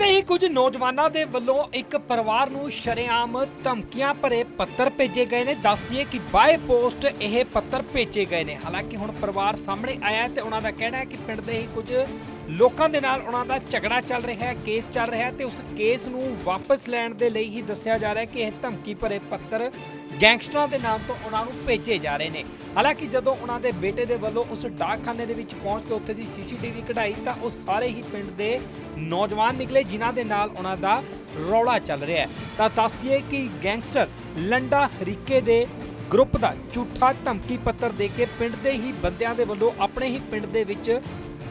ਦੇ ਹੀ ਕੁਝ ਨੌਜਵਾਨਾਂ ਦੇ ਵੱਲੋਂ ਇੱਕ ਪਰਿਵਾਰ ਨੂੰ ਸ਼ਰੇਆਮ ਧਮਕੀਆਂ ਭਰੇ ਪੱਤਰ ਭੇਜੇ ਗਏ ਨੇ। ਦੱਸਦੀਏ ਕਿ ਬਾਏ ਪੋਸਟ ਇਹ ਪੱਤਰ ਭੇਜੇ ਗਏ ਨੇ। ਹਾਲਾਂਕਿ ਹੁਣ ਪਰਿਵਾਰ ਸਾਹਮਣੇ ਆਇਆ ਤੇ ਉਹਨਾਂ ਦਾ ਕਹਿਣਾ ਹੈ ਕਿ ਪਿੰਡ ਦੇ ਹੀ ਕੁਝ ਲੋਕਾਂ ਦੇ ਨਾਲ ਉਹਨਾਂ ਦਾ ਝਗੜਾ ਚੱਲ ਰਿਹਾ ਹੈ, ਕੇਸ ਚੱਲ ਰਿਹਾ ਹੈ ਤੇ ਉਸ ਕੇਸ ਨੂੰ ਵਾਪਸ ਲੈਣ ਦੇ ਲਈ ਹੀ ਦੱਸਿਆ ਜਾ ਰਿਹਾ ਹੈ ਕਿ ਇਹ ਧਮਕੀ ਭਰੇ ਪੱਤਰ ਗੈਂਗਸਟਰਾਂ ਦੇ ਨਾਮ ਤੋਂ ਉਹਨਾਂ ਨੂੰ ਭੇਜੇ ਜਾ ਰਹੇ ਨੇ। ਹਾਲਾਂਕਿ ਜਦੋਂ ਉਹਨਾਂ ਦੇ ਬੇਟੇ ਦੇ ਵੱਲੋਂ ਉਸ ਡਾਕਖਾਨੇ ਦੇ ਵਿੱਚ ਪਹੁੰਚ ਕੇ ਉੱਥੇ ਦੀ ਸੀਸੀਟੀਵੀ ਕਢਾਈ, ਤਾਂ ਉਹ ਸਾਰੇ ਹੀ ਪਿੰਡ ਦੇ ਨੌਜਵਾਨ ਨਿਕਲੇ ਜਿਨ੍ਹਾਂ ਦੇ ਨਾਲ ਉਹਨਾਂ ਦਾ ਰੌਲਾ ਚੱਲ ਰਿਹਾ ਹੈ। ਤਾਂ ਦੱਸ ਦਈਏ ਕਿ ਗੈਂਗਸਟਰ ਲੰਡਾ ਹਰੀਕੇ ਦੇ ਗਰੁੱਪ ਦਾ ਝੂਠਾ ਧਮਕੀ ਪੱਤਰ ਦੇ ਕੇ ਪਿੰਡ ਦੇ ਹੀ ਬੰਦਿਆਂ ਦੇ ਵੱਲੋਂ ਆਪਣੇ ਹੀ ਪਿੰਡ ਦੇ ਵਿੱਚ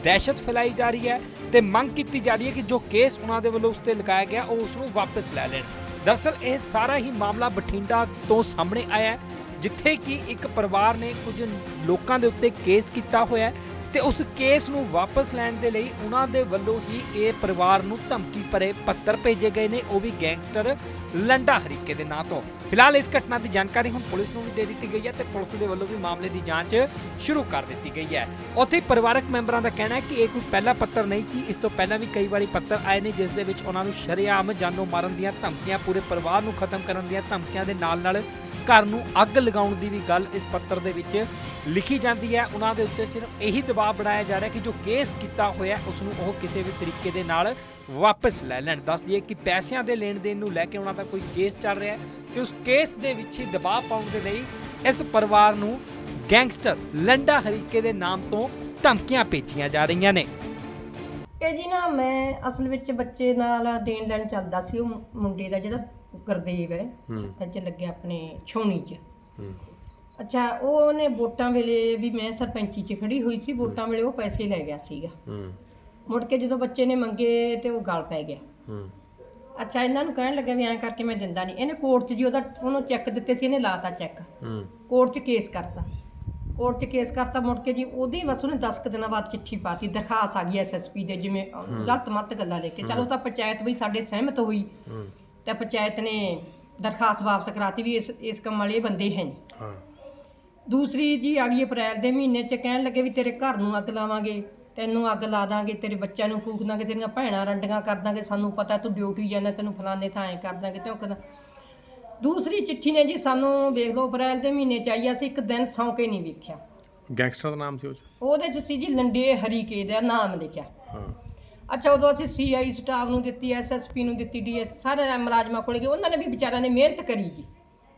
ਦਹਿਸ਼ਤ ਫੈਲਾਈ ਜਾ ਰਹੀ ਹੈ ਤੇ ਮੰਗ ਕੀਤੀ ਜਾ ਰਹੀ ਹੈ ਕਿ ਜੋ ਕੇਸ ਉਹਨਾਂ ਦੇ ਵੱਲੋਂ ਉਸ ਤੇ ਲਗਾਇਆ ਗਿਆ ਉਹ ਉਸ ਨੂੰ ਵਾਪਸ ਲੈ ਲੈਣ ਦਰਅਸਲ ਇਹ ਸਾਰਾ ਹੀ ਮਾਮਲਾ ਬਠਿੰਡਾ ਤੋਂ ਸਾਹਮਣੇ ਆਇਆ ਹੈ ਜਿੱਥੇ ਕਿ ਇੱਕ ਪਰਿਵਾਰ ਨੇ ਕੁਝ ਲੋਕਾਂ ਦੇ ਉੱਤੇ ਕੇਸ ਕੀਤਾ ਹੋਇਆ ਹੈ ਤੇ ਉਸ ਕੇਸ ਨੂੰ ਵਾਪਸ ਲੈਣ ਦੇ ਲਈ ਉਹਨਾਂ ਦੇ ਵੱਲੋਂ ਹੀ ਇਹ ਪਰਿਵਾਰ ਨੂੰ ਧਮਕੀ ਭਰੇ ਪੱਤਰ ਭੇਜੇ ਗਏ ਨੇ, ਉਹ ਵੀ ਗੈਂਗਸਟਰ ਲੰਡਾ ਹਰੀਕੇ ਦੇ ਨਾਂ ਤੋਂ। ਫਿਲਹਾਲ ਇਸ ਘਟਨਾ ਦੀ ਜਾਣਕਾਰੀ ਹੁਣ ਪੁਲਿਸ ਨੂੰ ਵੀ ਦੇ ਦਿੱਤੀ ਗਈ ਹੈ ਤੇ ਪੁਲਿਸ ਦੇ ਵੱਲੋਂ ਵੀ ਮਾਮਲੇ ਦੀ ਜਾਂਚ ਸ਼ੁਰੂ ਕਰ ਦਿੱਤੀ ਗਈ ਹੈ। ਉੱਥੇ ਪਰਿਵਾਰਕ ਮੈਂਬਰਾਂ ਦਾ ਕਹਿਣਾ ਹੈ ਕਿ ਇਹ ਕੋਈ ਪਹਿਲਾ ਪੱਤਰ ਨਹੀਂ ਸੀ, ਇਸ ਤੋਂ ਪਹਿਲਾਂ ਵੀ ਕਈ ਵਾਰੀ ਪੱਤਰ ਆਏ ਨੇ, ਜਿਸ ਦੇ ਵਿੱਚ ਉਹਨਾਂ ਨੂੰ ਸ਼ਰੇਆਮ ਜਾਨੋਂ ਮਾਰਨ ਦੀਆਂ ਧਮਕੀਆਂ, ਪੂਰੇ ਪਰਿਵਾਰ ਨੂੰ ਖਤਮ ਕਰਨ ਦੀਆਂ ਧਮਕੀਆਂ ਦੇ ਨਾਲ ਨਾਲ ਘਰ ਨੂੰ ਅੱਗ ਲਗਾਉਣ ਦੀ ਵੀ ਗੱਲ ਇਸ ਪੱਤਰ ਦੇ ਵਿੱਚ ਲਿਖੀ ਜਾਂਦੀ ਹੈ। ਉਹਨਾਂ ਦੇ ਉੱਤੇ ਸਿਰਫ ਇਹੀ ਦਬਾਅ ਬਣਾਇਆ ਜਾ ਰਿਹਾ ਕਿ ਜੋ ਕੇਸ ਕੀਤਾ ਹੋਇਆ ਉਸ ਨੂੰ ਉਹ ਕਿਸੇ ਵੀ ਤਰੀਕੇ ਦੇ ਨਾਲ ਵਾਪਸ ਲੈ ਲੈਣ। ਦੱਸ ਦਈਏ ਕਿ ਪੈਸਿਆਂ ਦੇ ਲੈਣ ਦੇਣ ਨੂੰ ਲੈ ਕੇ ਉਹਨਾਂ ਦਾ ਕੋਈ ਕੇਸ ਚੱਲ ਰਿਹਾ ਹੈ ਤੇ ਉਸ ਕੇਸ ਦੇ ਵਿੱਚ ਹੀ ਦਬਾਅ ਪਾਉਣ ਦੇ ਲਈ ਇਸ ਪਰਿਵਾਰ ਨੂੰ ਗੈਂਗਸਟਰ ਲੰਡਾ ਹਰੀਕੇ ਦੇ ਨਾਮ ਤੋਂ ਧਮਕੀਆਂ ਭੇਜੀਆਂ ਜਾ ਰਹੀਆਂ ਨੇ। ਇਹ ਜੀ ਨਾ ਮੈਂ ਅਸਲ ਵਿੱਚ ਬੱਚੇ ਨਾਲ ਦੇਣ ਲੈਣ ਚੱਲਦਾ ਸੀ, ਉਹ ਮੁੰਡੇ ਦਾ ਜਿਹੜਾ ਗੁਰਦੇਵ ਹੈ। ਅੱਜ ਲੱਗਿਆ ਆਪਣੇ ਛੋਣੀ 'ਚ। ਅੱਛਾ ਉਹ ਉਹਨੇ ਵੋਟਾਂ ਵੇਲੇ ਵੀ ਮੈਂ ਸਰਪੰਚੀ 'ਚ ਖੜੀ ਹੋਈ ਸੀ ਵੋਟਾਂ ਵੇਲੇ ਉਹ ਪੈਸੇ ਲੈ ਗਿਆ ਸੀਗਾ। ਮੁੜ ਕੇ ਜਦੋਂ ਬੱਚੇ ਨੇ ਮੰਗੇ ਤੇ ਉਹ ਗਲ ਪੈ ਗਿਆ। ਅੱਛਾ ਇਹਨਾਂ ਨੂੰ ਕਹਿਣ ਲੱਗਾ ਵੀ ਐਂ ਕਰਕੇ ਮੈਂ ਦਿੰਦਾ ਨਹੀਂ ਇਹਨੇ ਕੋਰਟ 'ਚ ਜੀ ਉਹਦਾ ਉਹਨੂੰ ਚੈੱਕ ਦਿੱਤੇ ਸੀ ਇਹਨੇ ਲਾਤਾ ਚੈੱਕ। ਕੋਰਟ 'ਚ ਕੇਸ ਕਰਤਾ। ਕੋਰਟ 'ਚ ਕੇਸ ਕਰਤਾ ਮੁੜ ਕੇ ਜੀ ਉਹਦੇ ਬਸ ਉਹਨੇ 10 ਕੁ ਦਿਨਾਂ ਬਾਅਦ ਚਿੱਠੀ ਪਾਤੀ ਦਰਖਾਸਤ ਆ ਗਈ ਐਸਐਸਪੀ ਦੇ ਜਿਵੇਂ ਗਲਤ ਮਤ ਗੱਲਾਂ ਲੈ ਕੇ। ਚਲੋ ਤਾਂ ਪੰਚਾਇਤ ਵੀ ਸਾਡੇ ਸਹਿਮਤ ਹੋਈ। ਤੇ ਪੰਚਾਇਤ ਨੇ ਦਰਖਾਸਤ ਵਾਪਸ ਕਰਾਤੀ ਵੀ ਇਸ ਇਸ ਕੰਮ ਵਾਲੇ ਇਹ ਬੰਦੇ ਹੈ ਨਹੀਂ ਹਾਂ। ਦੂਸਰੀ ਜੀ ਆ ਗਈ ਅਪ੍ਰੈਲ ਦੇ ਮਹੀਨੇ 'ਚ ਕਹਿਣ ਲੱਗੇ ਵੀ ਤੇਰੇ ਘਰ ਨੂੰ ਅੱਗ ਲਾਵਾਂਗੇ ਤੈਨੂੰ ਅੱਗ ਲਾ ਦਾਂਗੇ ਤੇਰੇ ਬੱਚਿਆਂ ਨੂੰ ਫੂਕ ਦਾਂਗੇ ਤੇਰੀਆਂ ਭੈਣਾਂ ਰੰਡੀਆਂ ਕਰ ਦਾਂਗੇ ਸਾਨੂੰ ਪਤਾ ਤੂੰ ਡਿਊਟੀ ਜਾਂਦਾ ਤੈਨੂੰ ਫਲਾਣੇ ਥਾਂ ਐ ਕਰ ਦਾਂਗੇ ਤੇ ਕਹਿੰਦਾ ਦੂਸਰੀ ਚਿੱਠੀ ਨੇ ਜੀ ਸਾਨੂੰ ਵੇਖ ਲਓ ਅਪ੍ਰੈਲ ਦੇ ਮਹੀਨੇ 'ਚ ਆਈ ਅਸੀਂ ਇੱਕ ਦਿਨ ਸੌਂ ਕੇ ਨਹੀਂ ਵੇਖਿਆ। ਗੈਂਗਸਟਰ ਦਾ ਨਾਮ ਸੀ ਉਹ 'ਚ? ਉਹਦੇ 'ਚ ਸੀ ਜੀ ਲੰਡੇ ਹਰੀਕੇ ਦਾ ਨਾਮ ਲਿਖਿਆ। ਹਾਂ। ਅੱਛਾ ਉਦੋਂ ਅਸੀਂ ਸੀਆਈ ਸਟਾਫ ਨੂੰ ਦਿੱਤੀ ਐਸਐਸਪੀ ਨੂੰ ਦਿੱਤੀ ਡੀਐਸ ਸਾਰੇ ਮੁਲਾਜ਼ਮਾਂ ਕੋਲ ਗਏ। ਉਹਨਾਂ ਨੇ ਵੀ ਵਿਚਾਰਿਆਂ ਨੇ ਮਿਹਨਤ ਕਰੀ ਜੀ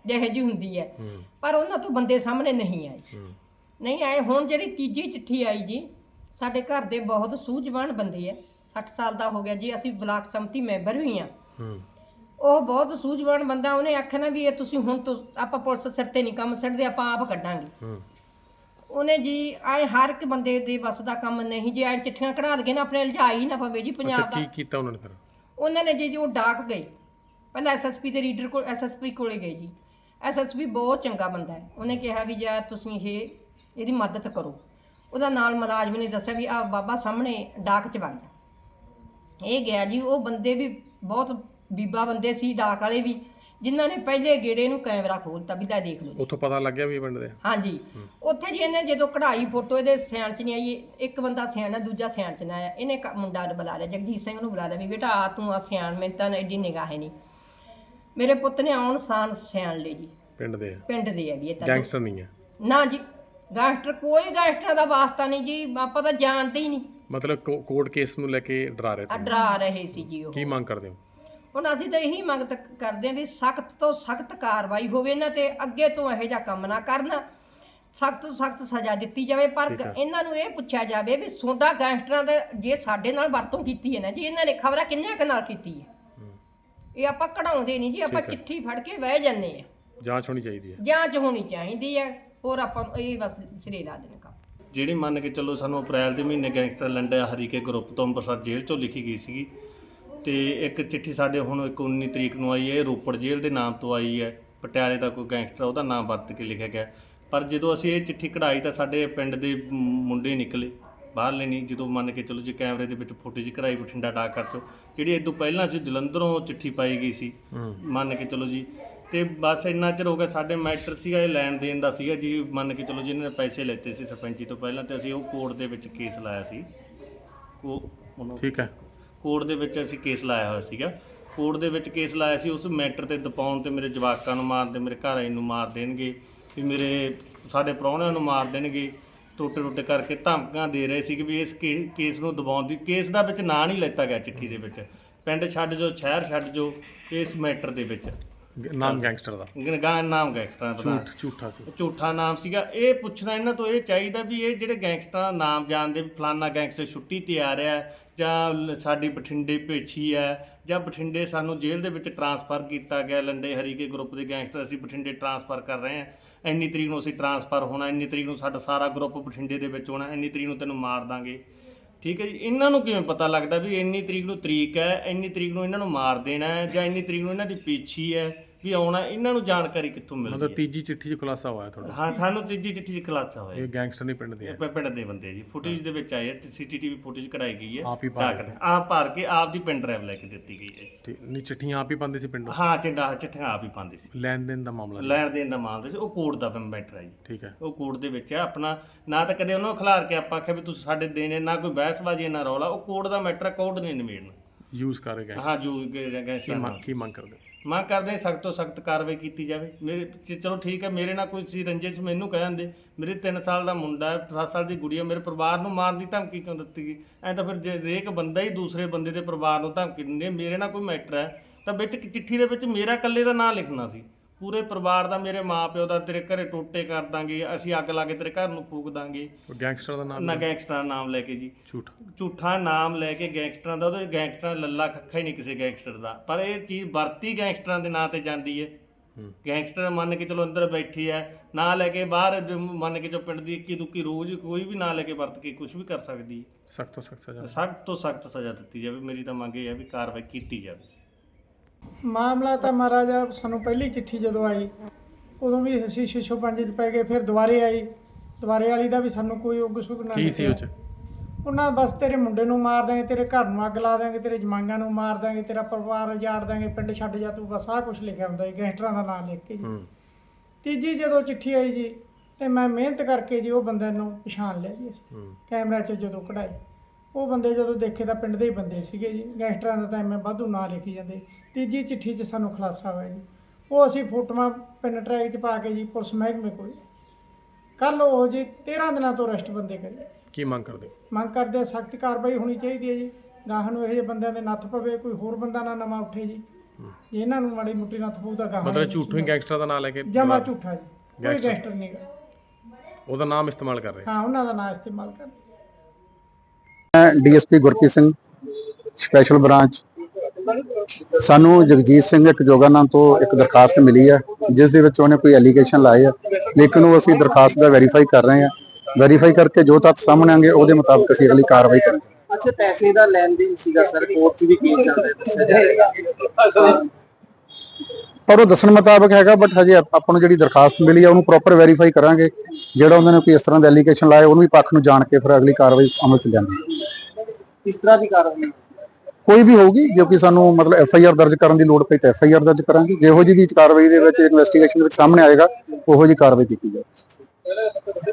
ਜਿਹੇ ਜੀ ਹੁੰਦੀ ਹੈ। ਪਰ ਉਹਨਾਂ ਤੋਂ ਬੰਦੇ ਸਾਹਮਣੇ ਨਹੀਂ ਆਏ। ਨਹੀਂ ਆਏ ਹੁਣ ਜਿਹੜੀ ਤੀਜੀ ਚਿੱਠੀ ਆਈ ਜੀ ਸਾਡੇ ਘਰ ਦੇ ਬਹੁਤ ਸੂਝਵਾਨ ਬੰਦੇ ਆ 60 ਸਾਲ ਦਾ ਹੋ ਗਿਆ ਜੀ ਅਸੀਂ ਬਲਾਕ ਸੰਮਤੀ ਮੈਂਬਰ ਵੀ ਆ ਹੂੰ। ਉਹ ਬਹੁਤ ਸੂਝਵਾਨ ਬੰਦਾ ਉਹਨੇ ਆਖਿਆ ਨਾ ਵੀ ਇਹ ਤੁਸੀਂ ਹੁਣ ਤੋਂ ਆਪਾਂ ਪੁਲਿਸ ਸਿਰ ਤੇ ਨਹੀਂ ਕੰਮ ਛੱਡਦੇ ਆਪਾਂ ਆਪ ਕੱਢਾਂਗੇ। ਉਹਨੇ ਜੀ ਆਏ ਹਰ ਇੱਕ ਬੰਦੇ ਦੇ ਬਸ ਦਾ ਕੰਮ ਨਹੀਂ ਜੇ ਐ ਚਿੱਠੀਆਂ ਕਢਾ ਲਗੇ ਨਾ ਆਪਣੇ ਲਜਾਈ ਹੀ ਨਾ ਪਵੇ ਜੀ ਅੱਛਾ ਪੰਜਾਬ ਦਾ। ਕੀ ਕੀਤਾ ਉਹਨਾਂ ਨੇ ਫਿਰ? ਉਹਨਾਂ ਨੇ ਜੀ ਜੀ ਉਹ ਡਾਕ ਗਏ। ਪਹਿਲਾਂ ਐਸਐਸਪੀ ਦੇ ਰੀਡਰ ਕੋਲ ਐਸਐਸਪੀ ਕੋਲੇ ਗਏ ਜੀ। ਐਸਐਸਪੀ ਬਹੁਤ ਚੰਗਾ ਬੰਦਾ ਹੈ। ਉਹਨੇ ਕਿਹਾ ਵੀ ਜਾਂ ਤੁਸੀਂ ਇਹ ਇਹਦੀ ਮਦਦ ਕਰੋ। ਉਹਦਾ ਨਾਲ ਮੁਲਾਜ਼ਮ ਨੇ ਦੱਸਿਆ ਵੀ ਆ ਬਾਬਾ ਸਾਹਮਣੇ ਡਾਕ ਚ ਵਗ ਜਾ ਇਹ ਗਿਆ ਜੀ ਉਹ ਬੰਦੇ ਵੀ ਬਹੁਤ ਬੀਬਾ ਬੰਦੇ ਸੀ ਡਾਕ ਵਾਲੇ ਵੀ। ਜਿਨ੍ਹਾਂ ਨੇ ਪਹਿਲੇ ਗੇੜੇ ਨੂੰ ਕੈਮਰਾ ਖੋਲਤਾ ਵੀ ਲੈ ਦੇਖ ਲਓ ਉੱਥੋਂ ਪਤਾ ਲੱਗ ਗਿਆ ਵੀ ਇਹ ਪਿੰਡ ਦੇ ਆ। ਹਾਂਜੀ। ਉੱਥੇ ਜੀ ਇਹਨੇ ਜਦੋਂ ਕਢਾਈ ਫੋਟੋ ਇਹਦੇ ਸਿਆਣ ਚ ਨਹੀਂ ਆਈ ਇੱਕ ਬੰਦਾ ਸਿਆਣਾ ਦੂਜਾ ਸਿਆਣ ਚ ਨਾ ਆਇਆ। ਇਹਨੇ ਕ- ਮੁੰਡਾ ਬੁਲਾ ਲਿਆ ਜਗਜੀਤ ਸਿੰਘ ਨੂੰ ਬੁਲਾ ਲਿਆ ਵੀ ਬੇਟਾ ਆ ਤੂੰ ਆ ਸਿਆਣ ਮੈਂ ਤਾਂ ਐਡੀ ਨਿਗਾਹ ਹੈ ਨਹੀਂ। ਮੇਰੇ ਪੁੱਤ ਨੇ ਆਉਣ ਸਾਨ ਸਿਆਣ ਲਈ ਜੀ। ਪਿੰਡ ਦੇ ਆ। ਪਿੰਡ ਦੇ ਆ ਵੀ ਇਹ ਤਾਂ। ਗੈਂਗਸਟਰ ਨਹੀਂ ਹੈ ਨਾ ਜੀ ਗੈਂਗਸਟਰ ਕੋਈ ਗੈਂਗਸਟਰ ਦਾ ਵਾਸਤਾ ਨਹੀਂ ਜੀ ਆਪਾਂ ਤਾਂ ਜਾਣਦੇ ਹੀ ਨਹੀਂ। ਮਤਲਬ ਕੋਰਟ ਕੇਸ ਨੂੰ ਲੈ ਕੇ ਡਰਾ ਰਹੇ ਆ ਡਰਾ ਰਹੇ ਸੀ ਜੀ ਉਹ। ਕੀ ਮੰਗ ਕਰਦੇ ਹੋ? ਹੁਣ ਅਸੀਂ ਤਾਂ ਇਹੀ ਮੰਗ ਤੱਕ ਕਰਦੇ ਹਾਂ ਵੀ ਸਖਤ ਤੋਂ ਸਖਤ ਕਾਰਵਾਈ ਹੋਵੇ ਇਹਨਾਂ ਤੇ ਅੱਗੇ ਤੋਂ ਇਹੋ ਜਿਹਾ ਕੰਮ ਨਾ ਕਰਨ। ਸਖਤ ਤੋਂ ਸਖਤ ਸਜ਼ਾ ਦਿੱਤੀ ਜਾਵੇ ਪਰ। ਇਹਨਾਂ ਨੂੰ ਇਹ ਪੁੱਛਿਆ ਜਾਵੇ ਵੀ ਸੋਡਾ ਗੈਂਗਸਟਰਾਂ ਦਾ ਜੇ ਸਾਡੇ ਨਾਲ ਵਰਤੋਂ ਕੀਤੀ ਹੈ ਨਾ ਜੀ ਇਹਨਾਂ ਨੇ ਖਬਰਾਂ ਕਿੰਨਿਆਂ ਕੁ ਨਾਲ ਕੀਤੀ ਹੈ? ਇਹ ਆਪਾਂ ਕਢਾਉਂਦੇ ਨਹੀਂ ਜੀ ਆਪਾਂ। ਚਿੱਠੀ ਫੜ ਕੇ ਬਹਿ ਜੰਨੇ ਆ ਜਾਂਚ ਹੋਣੀ ਚਾਹੀਦੀ ਹੈ। ਜਾਂਚ ਹੋਣੀ ਚਾਹੀਦੀ ਹੈ ਹੋਰ ਆਪਾਂ ਇਹ ਬਸ ਸਿਰੇ ਲਾ ਦੇਣਾ ਕੰਮ। ਜਿਹੜੀ ਮੰਨ ਕੇ ਚੱਲੋ ਸਾਨੂੰ ਅਪ੍ਰੈਲ ਦੇ ਮਹੀਨੇ ਗੈਂਗਸਟਰ ਲੰਡਾ ਹਰੀਕੇ ਗਰੁੱਪ ਤੋਂ ਅੰਮ੍ਰਿਤਸਰ ਜੇਲ੍ਹ ਚੋਂ ਲਿਖੀ ਗਈ ਸੀਗੀ ਤੇ ਇੱਕ ਚਿੱਠੀ ਸਾਡੇ ਹੁਣ ਇੱਕ 19 ਤਰੀਕ ਨੂੰ ਆਈ ਹੈ ਇਹ ਰੋਪੜ ਜੇਲ੍ਹ ਦੇ ਨਾਮ ਤੋਂ ਆਈ ਹੈ। ਪਟਿਆਲੇ ਦਾ ਕੋਈ ਗੈਂਗਸਟਰ ਉਹਦਾ ਨਾਮ ਵਰਤ ਕੇ ਲਿਖਿਆ ਗਿਆ। ਪਰ ਜਦੋਂ ਅਸੀਂ ਇਹ ਚਿੱਠੀ ਕਢਾਈ ਤਾਂ ਸਾਡੇ ਪਿੰਡ ਦੇ ਮੁੰਡੇ ਨਿਕਲੇ ਬਾਹਰਲੇ ਨਹੀਂ। ਜਦੋਂ ਮੰਨ ਕੇ ਚੱਲੋ ਜੀ ਕੈਮਰੇ ਦੇ ਵਿੱਚ ਫੁਟੇਜ ਕਢਾਈ ਬਠਿੰਡਾ ਡਾਕ ਕਰ ਚੋ ਜਿਹੜੀ ਇਹ ਤੋਂ ਪਹਿਲਾਂ ਸੀ ਜਲੰਧਰੋਂ ਚਿੱਠੀ ਪਾਈ ਗਈ ਸੀ ਮੰਨ ਕੇ ਚੱਲੋ ਜੀ। ਤੇ ਬਸ ਇੰਨਾ ਚਿਰ ਹੋ ਗਿਆ ਸਾਡੇ ਮੈਟਰ ਸੀਗਾ ਇਹ ਲੈਣ ਦੇਣ ਦਾ ਸੀਗਾ ਜੀ। ਮੰਨ ਕੇ ਚੱਲੋ ਜਿਹਨਾਂ ਨੇ ਪੈਸੇ ਲੈਤੇ ਸੀ ਸਰਪੰਚੀ ਤੋਂ ਪਹਿਲਾਂ ਤੇ ਅਸੀਂ ਉਹ ਕੋਰਟ ਦੇ ਵਿੱਚ ਕੇਸ ਲਾਇਆ ਸੀ। ਉਹ ਠੀਕ ਹੈ। ਕੋਰਟ ਦੇ ਵਿੱਚ ਅਸੀਂ ਕੇਸ ਲਾਇਆ ਹੋਇਆ ਸੀਗਾ। ਕੋਰਟ ਦੇ ਵਿੱਚ ਕੇਸ ਲਾਇਆ ਸੀ, ਉਸ ਮੈਟਰ ਤੇ ਦਪਾਉਣ ਤੇ ਮੇਰੇ ਜਵਾਕਾਂ ਨੂੰ ਮਾਰ ਦੇ, ਮੇਰੇ ਘਰ ਵਾਲੇ ਨੂੰ ਮਾਰ ਦੇਣਗੇ, ਵੀ ਮੇਰੇ ਸਾਡੇ ਪ੍ਰਾਹੁਣਿਆਂ ਨੂੰ ਮਾਰ ਦੇਣਗੇ। ਟੋਟੇ ਟੋਟੇ ਕਰਕੇ ਧਮਕਾਂ ਦੇ ਰਹੇ ਸੀ ਕਿ ਵੀ ਇਸ ਕੇਸ ਨੂੰ ਦਬਾਉਣ ਦੀ, ਕੇਸ ਦਾ ਵਿੱਚ ਨਾਂ ਨਹੀਂ ਲੈਤਾ ਗਿਆ ਚਿੱਠੀ ਦੇ ਵਿੱਚ। ਪਿੰਡ ਛੱਡ ਜੋ, ਸ਼ਹਿਰ ਛੱਡ ਜੋ, ਇਸ ਮੈਟਰ ਦੇ ਵਿੱਚ। ਨਾਮ ਗੈਂਗਸਟਰ ਦਾ। ਗਾਂ ਨਾਮ ਗੈਂਗਸਟਰਾਂ ਦਾ ਝੂਠ ਝੂਠਾ ਸੀ। ਝੂਠਾ ਨਾਮ ਸੀਗਾ। ਇਹ ਪੁੱਛਣਾ ਇਹਨਾਂ ਤੋਂ ਇਹ ਚਾਹੀਦਾ ਵੀ ਇਹ ਜਿਹੜੇ ਗੈਂਗਸਟਰਾਂ ਦਾ ਨਾਮ ਜਾਣਦੇ ਵੀ ਫਲਾਨਾ ਗੈਂਗਸਟਰ ਛੁੱਟੀ ਤੇ ਆ ਰਿਹਾ ਹੈ, ਜਾਂ ਲ- ਸਾਡੀ ਬਠਿੰਡੇ ਪੇਛੀ ਹੈ ਜਾਂ ਬਠਿੰਡੇ ਸਾਨੂੰ ਜੇਲ੍ਹ ਦੇ ਵਿੱਚ ਟਰਾਂਸਫਰ ਕੀਤਾ ਗਿਆ ਲੰਡੇ ਹਰੀਕੇ ਗਰੁੱਪ ਦੇ ਗੈਂਗਸਟਰ। ਅਸੀਂ ਬਠਿੰਡੇ ਟਰਾਂਸਫਰ ਕਰ ਰਹੇ ਹਾਂ। ਇੰਨੀ ਤਰੀਕ ਨੂੰ ਅਸੀਂ ਟਰਾਂਸਫਰ ਹੋਣਾ ਇੰਨੀ ਤਰੀਕ ਨੂੰ ਸਾਡਾ ਸਾਰਾ ਗਰੁੱਪ ਬਠਿੰਡੇ ਦੇ ਵਿੱਚ ਹੋਣਾ ਇੰਨੀ ਤਰੀਕ ਨੂੰ ਤੈਨੂੰ ਮਾਰ ਦਾਂਗੇ। ਠੀਕ ਹੈ ਜੀ, ਇਹਨਾਂ ਨੂੰ ਕਿਵੇਂ ਪਤਾ ਲੱਗਦਾ ਵੀ ਇੰਨੀ ਤਰੀਕ ਨੂੰ ਤਰੀਕ ਹੈ, ਇੰਨੀ ਤਰੀਕ ਨੂੰ ਇਹਨਾਂ ਨੂੰ ਮਾਰ ਦੇਣਾ ਹੈ ਜਾਂ ਇੰਨੀ ਤਰੀਕ ਨੂੰ ਇਹਨਾਂ ਦੀ ਪੇਛੀ ਹੈ? ਵੀ ਆਉਣਾ ਇਹਨਾਂ ਨੂੰ ਜਾਣਕਾਰੀ ਕਿੱਥੋਂ ਮਿਲਦੀ ਮਤਲਬ ਹੈ? ਤੀਜੀ ਚਿੱਠੀ 'ਚ ਖੁਲਾਸਾ ਹੋਇਆ ਤੁਹਾਡਾ? ਹਾਂ ਸਾਨੂੰ ਤੀਜੀ ਚਿੱਠੀ ਚ ਖਲਾਸਾ ਹੋਇਆ। ਇਹ ਗੈਂਗਸਟਰ ਨਹੀਂ ਪਿੰਡ ਦੇ ਇਹ ਪਿੰਡ ਦੇ ਬੰਦੇ ਜੀ। ਫੁਟੇਜ ਦੇ ਵਿੱਚ ਆਏ ਸੀਸੀਟੀਵੀ ਫੁਟੇਜ ਕਢਾਈ ਗਈ ਹੈ। ਆਪ ਹੀ ਭਰ ਡਾਕ ਦੇ। ਆਪ ਭਰ ਕੇ ਆਪ ਦੀ ਪਿੰਡ ਡਰਾਈਵ ਲੈ ਕੇ ਦਿੱਤੀ ਗਈ ਹੈ। ਠੀਕ ਨਹੀਂ ਚਿੱਠੀਆਂ ਆਪ ਹੀ ਪਾਉਂਦੇ ਸੀ ਪਿੰਡੋਂ? ਹਾਂ ਚਿੰਡਾ ਚਿੱਠੀਆਂ ਆਪ ਹੀ ਪਾਉਂਦੇ ਸੀ। ਲੈਣ ਦੇਣ ਦਾ ਮਾਮਲਾ। ਲੈਣ ਦੇਣ ਦਾ ਮਾਮਲਾ ਸੀ ਉਹ ਕੋਰਟ ਦਾ ਮੈਟਰ ਹੈ ਜੀ। ਠੀਕ ਹੈ। ਉਹ ਕੋਰਟ ਦੇ ਵਿੱਚ ਹੈ ਆਪਣਾ ਨਾ ਤਾਂ ਕਦੇ ਉਹਨਾਂ ਨੂੰ ਖਿਲਾਰ ਕੇ ਆਪਾਂ ਆਖਿਆ ਵੀ ਤੁਸੀਂ ਸਾਡੇ ਦੇਣੇ ਨਾ ਕੋਈ ਬਹਿਸਬਾਜ਼ੀ ਨਾ ਰੌਲਾ ਉਹ ਕੋਰਟ ਦਾ ਮੈਟਰ ਕੋਰਟ ਨੇ ਨਿਬੇੜਨਾ। ਯੂਜ਼ ਕਰ ਗੈਂਗਸਟਰ। ਹਾਂ ਜੂ ਕੀ ਗੈਂਗਸਟਰ ਕੀ ਮੰਗ ਕਰਦੇ? ਮੰਗ ਕਰਦੇ ਸਖਤ ਤੋਂ ਸਖਤ ਕਾਰਵਾਈ ਕੀਤੀ ਜਾਵੇ। ਮੇਰੇ ਚ- ਚਲੋ ਠੀਕ ਹੈ, ਮੇਰੇ ਨਾਲ ਕੋਈ ਸੀ ਰੰਜਿਸ਼ ਮੈਨੂੰ ਕਹਿ ਜਾਂਦੇ ਮੇਰੇ 3 ਸਾਲ ਦਾ ਮੁੰਡਾ ਹੈ 7 ਸਾਲ ਦੀ ਗੁੜੀਆ, ਮੇਰੇ ਪਰਿਵਾਰ ਨੂੰ ਮਾਰਨ ਦੀ ਧਮਕੀ ਕਿਉਂ ਦਿੱਤੀ ਗਈ? ਐਂ ਤਾਂ ਫਿਰ ਜੇ ਹਰੇਕ ਬੰਦਾ ਹੀ ਦੂਸਰੇ ਬੰਦੇ ਦੇ ਪਰਿਵਾਰ ਨੂੰ ਧਮਕੀ ਦਿੰਦੇ ਮੇਰੇ ਨਾਲ ਕੋਈ ਮੈਟਰ ਹੈ, ਤਾਂ ਵਿੱਚ ਚਿੱਠੀ ਦੇ ਵਿੱਚ ਮੇਰਾ ਇਕੱਲੇ ਦਾ ਨਾਂ ਲਿਖਣਾ ਸੀ। ਪੂਰੇ ਪਰਿਵਾਰ ਦਾ ਮੇਰੇ ਮਾਪਿਓ ਦਾ ਤੇਰੇ ਘਰੇ ਟੋਟੇ ਕਰ ਦਾਂਗੇ ਅਸੀਂ ਅੱਗ ਲਾ ਕੇ ਤੇਰੇ ਘਰ ਨੂੰ ਫੂਕ ਦਾਂਗੇ। ਉਹ ਗੈਂਗਸਟਰ ਦਾ ਨਾਮ ਨਾ ਗੈਂਗਸਟਰਾਂ ਨਾਮ ਲੈ ਕੇ ਜੀ। ਝੂਠਾ। ਝੂਠਾ ਨਾਮ ਲੈ ਕੇ ਗੈਂਗਸਟਰਾਂ ਦਾ ਉਹਦੇ ਗੈਂਗਸਟਰਾਂ ਲੱਲਾ ਖੱਖਾ ਹੀ ਨਹੀਂ ਕਿਸੇ ਗੈਂਗਸਟਰ ਦਾ। ਪਰ ਇਹ ਚੀਜ਼ ਵਰਤੀ ਗੈਂਗਸਟਰਾਂ ਦੇ ਨਾਂ ਤੇ ਜਾਂਦੀ ਹੈ। ਗੈਂਗਸਟਰ ਮੰਨ ਕੇ ਚਲੋ ਅੰਦਰ ਬੈਠੇ ਆ ਨਾਂ ਲੈ ਕੇ ਬਾਹਰ ਮੰਨ ਕੇ ਜੋ ਪਿੰਡ ਦੀ ਇੱਕੀ ਦੁੱਕੀ ਰੋਜ਼ ਕੋਈ ਵੀ ਨਾਂ ਲੈ ਕੇ ਵਰਤ ਕੇ ਕੁਝ ਵੀ ਕਰ ਸਕਦੀ ਹੈ। ਸਖਤ ਤੋਂ ਸਖਤ ਸਜ਼ਾ। ਸਖਤ ਤੋਂ ਸਖਤ ਸਜ਼ਾ ਦਿੱਤੀ ਜਾਵੇ ਮੇਰੀ ਤਾਂ ਮੰਗ ਇਹ ਹੈ ਵੀ ਕਾਰਵਾਈ ਕੀਤੀ ਜਾਵੇ। ਮਾਮਲਾ ਤਾਂ ਮਹਾਰਾਜਾ ਸਾਨੂੰ ਪਹਿਲੀ ਚਿੱਠੀ ਜਦੋਂ ਆਈ ਉਦੋਂ ਵੀ ਅਸੀਂ ਛੇ ਪੰਜ ਚ ਪੈ ਗਏ ਫਿਰ ਦੁਬਾਰੇ ਆਈ। ਦੁਬਾਰੇ ਵਾਲੀ ਦਾ ਵੀ ਸਾਨੂੰ ਕੋਈ ਉਗ ਸੁਗ ਨਾ ਕੀ ਸੀ ਉਹ ਚ? ਉਹਨਾਂ ਬਸ ਤੇਰੇ ਮੁੰਡੇ ਨੂੰ ਮਾਰ ਦਾਂਗੇ ਤੇਰੇ ਘਰ ਨੂੰ ਅੱਗ ਲਾ ਦਾਂਗੇ ਤੇਰੇ ਜਮਾਂਗਾਂ ਨੂੰ ਮਾਰ ਦਾਂਗੇ ਤੇਰਾ ਪਰਿਵਾਰ ਉਜਾੜ ਦਾਂਗੇ ਪਿੰਡ ਛੱਡ ਜਾ ਤੂੰ ਬਸ ਆਹ ਕੁਝ ਲਿਖਿਆ ਹੁੰਦਾ ਜੀ ਗੈਂਗਸਟਰਾਂ ਦਾ ਨਾਮ ਲਿਖ ਕੇ ਜੀ। ਹੂੰ। ਤੀਜੀ ਜਦੋਂ ਚਿੱਠੀ ਆਈ ਜੀ ਤੇ ਮੈਂ ਮਿਹਨਤ ਕਰਕੇ ਜੀ ਉਹ ਬੰਦੇ ਨੂੰ ਪਛਾਣ ਲਿਆ ਜੀ ਅਸੀਂ। ਕੈਮਰਾ 'ਚ ਜਦੋਂ ਕਢਾਈ। ਉਹ ਬੰਦੇ ਜਦੋਂ ਦੇਖੇ ਤਾਂ ਪਿੰਡ ਦੇ ਹੀ ਬੰਦੇ ਸੀਗੇ ਜੀ। ਗੈਂਗਸਟਰਾਂ ਦਾ ਤਾਂ ਐਵੇਂ ਵਾਧੂ ਨਾਂ ਲਿਖੀ ਜਾਂਦੇ। ਤੀਜੀ ਚਿੱਠੀ 'ਚ ਸਾਨੂੰ ਖੁਲਾਸਾ ਹੋਇਆ ਜੀ। ਉਹ ਅਸੀਂ ਫੋਟੋਆਂ ਪਿੰਨ ਟਰੈਕ 'ਚ ਪਾ ਕੇ ਜੀ ਪੁਲਿਸ ਮਹਿਕਮੇ ਕੋਲ। ਕੱਲ ਉਹ ਜੀ 13 ਦਿਨਾਂ ਤੋਂ ਅਰੈਸਟ ਬੰਦੇ ਕਰੇ। ਕੀ ਮੰਗ ਕਰਦੇ? ਮੰਗ ਕਰਦੇ ਆ ਸਖਤ ਕਾਰਵਾਈ ਹੋਣੀ ਚਾਹੀਦੀ ਹੈ ਜੀ। ਗਾਹਾਂ ਨੂੰ ਇਹੋ ਜਿਹੇ ਬੰਦਿਆਂ ਦੇ ਨੱਥ ਪਵੇ ਕੋਈ ਹੋਰ ਬੰਦਾ ਨਾ ਨਵਾਂ ਉੱਠੇ ਜੀ। ਜੇ ਇਹਨਾਂ ਨੂੰ ਮਾੜੀ ਮੁੱਟੀ ਨੱਥ ਪਊ ਤਾਂ ਗਾਹਾਂ ਮਤਲਬ ਝੂਠੋਂ ਹੀ ਗੈਂਗਸਟਰ ਦਾ ਨਾਮ ਲੈ ਕੇ ਜਮਾ ਝੂਠਾ ਜੀ। ਕੋਈ ਗੈਂਗਸਟਰ। ਨਹੀਂ ਗਾ ਉਹਦਾ ਨਾਮ ਇਸਤੇਮਾਲ ਕਰ ਰਹੇ। ਹਾਂ ਉਹਨਾਂ ਦਾ ਨਾਂ ਇਸਤੇਮਾਲ ਕਰਦੇ ਮੈਂ DSP Gurpreet Singh special branch ਸਾਨੂੰ ਜਗਜੀਤ ਸਿੰਘ ਇੱਕ ਜੋਗਾਨੰਦ ਤੋਂ ਇੱਕ ਦਰਖਾਸਤ ਮਿਲੀ ਹੈ ਜਿਸ ਦੇ ਵਿੱਚ ਉਹਨੇ ਕੋਈ ਐਲੀਗੇਸ਼ਨ ਲਾਏ ਆ ਲੇਕਿਨ ਉਹ ਅਸੀਂ ਦਰਖਾਸਤ ਦਾ ਵੈਰੀਫਾਈ ਕਰ ਰਹੇ ਹਾਂ ਵੈਰੀਫਾਈ ਕਰਕੇ ਜੋ ਤੱਥ ਸਾਹਮਣੇ ਆਣਗੇ ਉਹਦੇ ਮੁਤਾਬਕ ਅਸੀਂ ਅਗਲੀ ਕਾਰਵਾਈ ਕਰਾਂਗੇ। ਅੱਛਾ ਪੈਸੇ ਦਾ ਲੈਣ ਦੇਣ ਸੀਗਾ ਸਰ ਕੋਰਟ 'ਚ ਵੀ ਕੀ ਚੱਲ ਰਿਹਾ ਦੱਸਿਆ ਜਾਏਗਾ ਪਰ ਉਹ ਦੱਸਣ ਮੁਤਾਬਕ ਹੈਗਾ ਬਟ ਹਜੇ ਆਪ- ਨੂੰ ਜਿਹੜੀ ਦਰਖਾਸਤ ਮਿਲੀ ਹੈ ਉਹਨੂੰ ਪ੍ਰੋਪਰ ਵੈਰੀਫਾਈ ਕਰਾਂਗੇ। ਜਿਹੜਾ ਉਹਨਾਂ ਨੇ ਕੋਈ ਇਸ ਤਰ੍ਹਾਂ ਦਾ ਐਲੀਗੇਸ਼ਨ ਲਾਇਆ ਉਹਨੂੰ ਵੀ ਪੱਖ ਨੂੰ ਜਾਣ ਕੇ ਫਿਰ ਅਗਲੀ ਕਾਰਵਾਈ ਅਮਲ ਚ ਲਿਆਂਦੀ ਕਿਸ ਤਰ੍ਹਾਂ ਦੀ ਕਾਰਵਾਈ? ਕੋਈ ਵੀ ਹੋਊਗੀ ਜੋ ਕਿ ਸਾਨੂੰ ਮਤਲਬ ਐਫ ਆਈ ਆਰ ਦਰਜ ਕਰਨ ਦੀ ਲੋੜ ਪਈ ਤਾਂ ਐਫ ਆਈ ਆਰ ਦਰਜ ਕਰਾਂਗੇ। ਜਿਹੋ ਜਿਹੀ ਵੀ ਕਾਰਵਾਈ ਦੇ ਵਿੱਚ ਇਨਵੈਸਟੀਗੇਸ਼ਨ ਦੇ ਵਿੱਚ ਸਾਹਮਣੇ ਆਏਗਾ ਉਹੋ ਜਿਹੀ ਕਾਰਵਾਈ ਕੀਤੀ ਜਾਵੇਗੀ